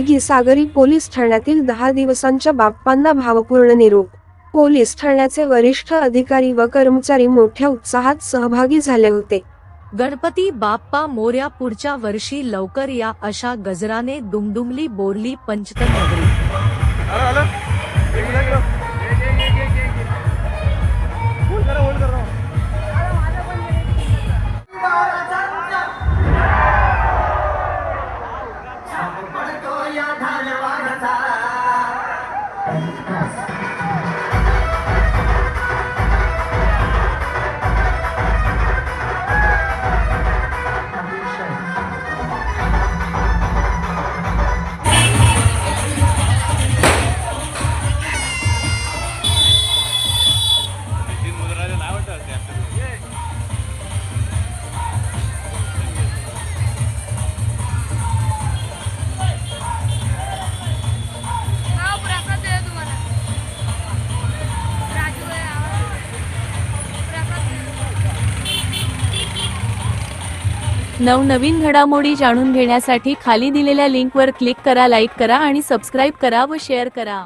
दिघी सागरी पोलीस ठाण्यातील दहा दिवसांच्या बाप्पांना भावपूर्ण निरोप. पोलीस ठाण्याचे वरिष्ठ अधिकारी व कर्मचारी मोठ्या उत्साहात सहभागी झाले होते. गणपती बाप्पा मोर्या पुढच्या वर्षी लवकर या अशा गजराने दुमदुमली बोरली पंचतन Gracias. नवनवीन घडामोडी जाणून घेण्यासाठी खाली दिलेल्या लिंकवर क्लिक करा लाईक करा आणि सबस्क्राईब करा व शेअर करा.